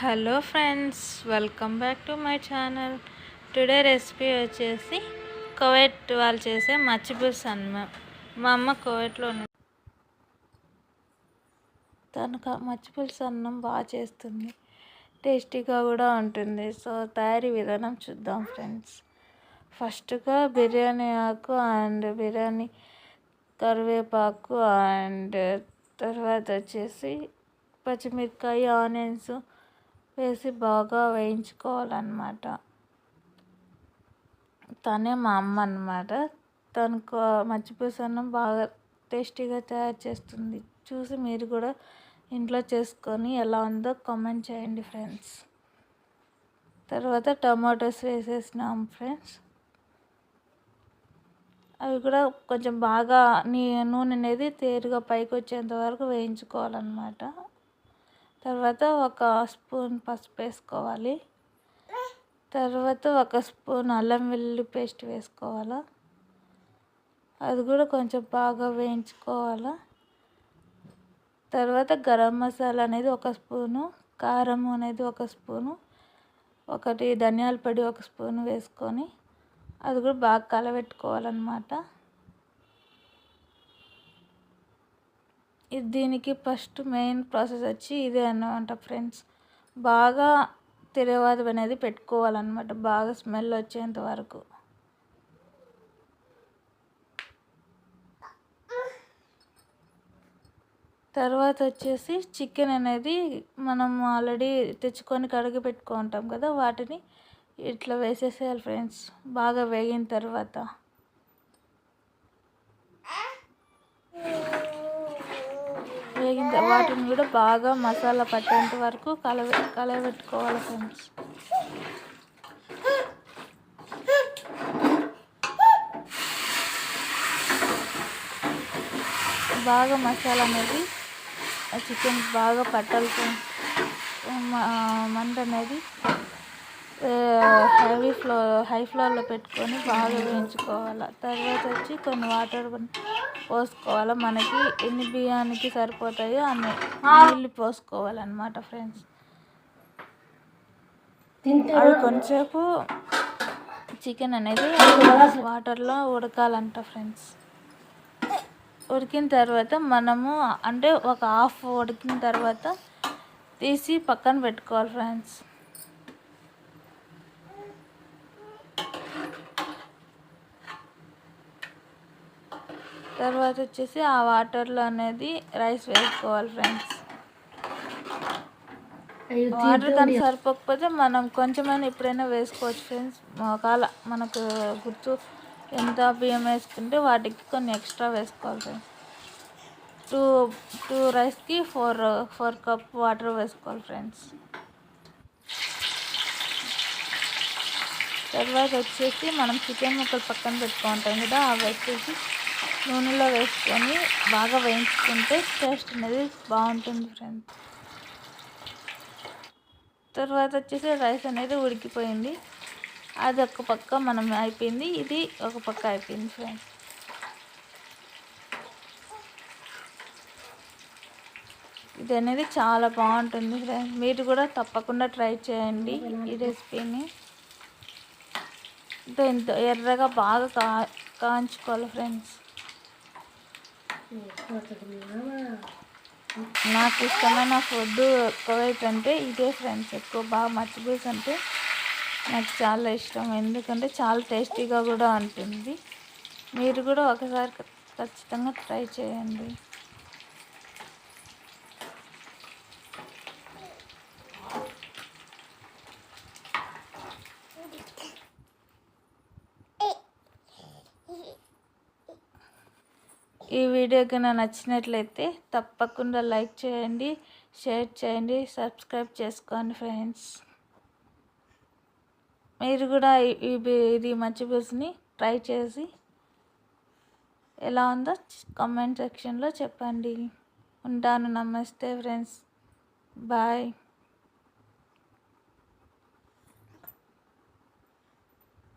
Hello friends welcome back to my channel. Today recipe వచ్చేసి కోవెట్ వాళ్ళు చేసే మచ్చిపులుసు అన్నం మా అమ్మ కోవెట్లో ఉంది. తను మచ్చిపులుసు అన్నం బాగా చేస్తుంది. టేస్టీగా కూడా ఉంటుంది. సో తయారీ విధానం చూద్దాం ఫ్రెండ్స్. ఫస్ట్గా బిర్యానీ ఆకు అండ్ బిర్యానీ కరివేపాకు అండ్ తర్వాత వచ్చేసి పచ్చిమిరపకాయ ఆనియన్స్ వేసి బాగా వేయించుకోవాలన్నమాట. తనే మా అమ్మ అన్నమాట. తనకు మచ్చిపులుసు అన్నం బాగా టేస్టీగా తయారు చేస్తుంది. చూసి మీరు కూడా ఇంట్లో చేసుకొని ఎలా ఉందో కామెంట్ చేయండి ఫ్రెండ్స్. తర్వాత టమాటోస్ వేసేసినాం ఫ్రెండ్స్. అవి కూడా కొంచెం బాగా నీ నూనె అనేది తేరుగా పైకి వచ్చేంత వరకు వేయించుకోవాలన్నమాట. తర్వాత ఒక స్పూన్ పసుపు వేసుకోవాలి. తర్వాత ఒక స్పూన్ అల్లం వెల్లుల్లి పేస్ట్ వేసుకోవాలా. అది కూడా కొంచెం బాగా వేయించుకోవాలా. తర్వాత గరం మసాలా అనేది ఒక స్పూను కారం అనేది ఒక స్పూను ఒకటి ధనియాల పొడి ఒక స్పూన్ వేసుకొని అది కూడా బాగా కలబెట్టుకోవాలన్నమాట. దీనికి ఫస్ట్ మెయిన్ ప్రాసెస్ వచ్చి ఇదే అన్నమాట ఫ్రెండ్స్. బాగా తిరగవాదం అనేది పెట్టుకోవాలన్నమాట. బాగా స్మెల్ వచ్చేంత వరకు. తర్వాత వచ్చేసి చికెన్ అనేది మనం ఆల్రెడీ తెచ్చుకొని కడిగి పెట్టుకుంటాం కదా వాటిని ఇట్లా వేసేసేయాలి ఫ్రెండ్స్. బాగా వేగిన తర్వాత. వాటిని కూడా బాగా మసాలా పట్టేంత వరకు కలవ కలబెట్టుకోవాలి ఫ్రెండ్స్. బాగా మసాలా అనేది చికెన్ బాగా పట్టాలి ఫ్రెండ్స్. మంట అనేది హెవీ ఫ్లో హై ఫ్లోర్లో పెట్టుకొని బాగా వేయించుకోవాలి. తర్వాత వచ్చి కొన్ని వాటర్ పోసుకోవాలి. మనకి ఎన్ని బియ్యానికి సరిపోతాయో అన్ని నీళ్ళు పోసుకోవాలన్నమాట ఫ్రెండ్స్. అవి కొంచెంసేపు చికెన్ అనేది వాటర్లో ఉడకాలంట ఫ్రెండ్స్. ఉడికిన తర్వాత మనము అంటే ఒక హాఫ్ ఉడికిన తర్వాత తీసి పక్కన పెట్టుకోవాలి ఫ్రెండ్స్. తర్వాత వచ్చేసి ఆ వాటర్లో అనేది రైస్ వేసుకోవాలి ఫ్రెండ్స్. వాటర్ కానీ సరిపోకపోతే మనం కొంచెమైనా ఎప్పుడైనా వేసుకోవచ్చు ఫ్రెండ్స్. ఒకవేళ మనకు గుర్తు ఎంత బియ్యం వేసుకుంటే వాటికి కొన్ని ఎక్స్ట్రా వేసుకోవాలి ఫ్రెండ్స్. టూ టూ రైస్కి ఫోర్ ఫోర్ కప్ వాటర్ వేసుకోవాలి ఫ్రెండ్స్. తర్వాత వచ్చేసి మనం చికెన్ ముక్కలు పక్కన పెట్టుకుంటాం కదా అవి వచ్చేసి నూనెలో వేసుకొని బాగా వేయించుకుంటే టేస్ట్ అనేది బాగుంటుంది ఫ్రెండ్స్ తర్వాత వచ్చేసి రైస్ అనేది ఉడికిపోయింది. అది ఒక పక్క మనం అయిపోయింది. ఇది ఒక పక్క అయిపోయింది ఫ్రెండ్స్ ఇది అనేది చాలా బాగుంటుంది ఫ్రెండ్స్ మీరు కూడా తప్పకుండా ట్రై చేయండి ఈ రెసిపీని ఇంత ఎర్రగా బాగా కా కాంచుకోవాలి ఫ్రెండ్స్ నాకు ఇష్టమైన ఫుడ్ కువైట్ అంటే ఇదే ఫ్రెండ్స్ ఎక్కువ బాగా మచ్చిపూస్ అంటే నాకు చాలా ఇష్టం. ఎందుకంటే చాలా టేస్టీగా కూడా ఉంటుంది. మీరు కూడా ఒకసారి ఖచ్చితంగా ట్రై చేయండి. ఈ వీడియో కన్నా నచ్చినట్లయితే తప్పకుండా లైక్ చేయండి షేర్ చేయండి సబ్స్క్రైబ్ చేసుకోండి ఫ్రెండ్స్. మీరు కూడా ఇది మంచి బుజ్ని ట్రై చేసి ఎలా ఉందో కామెంట్ సెక్షన్లో చెప్పండి. ఉంటాను. నమస్తే ఫ్రెండ్స్. బాయ్.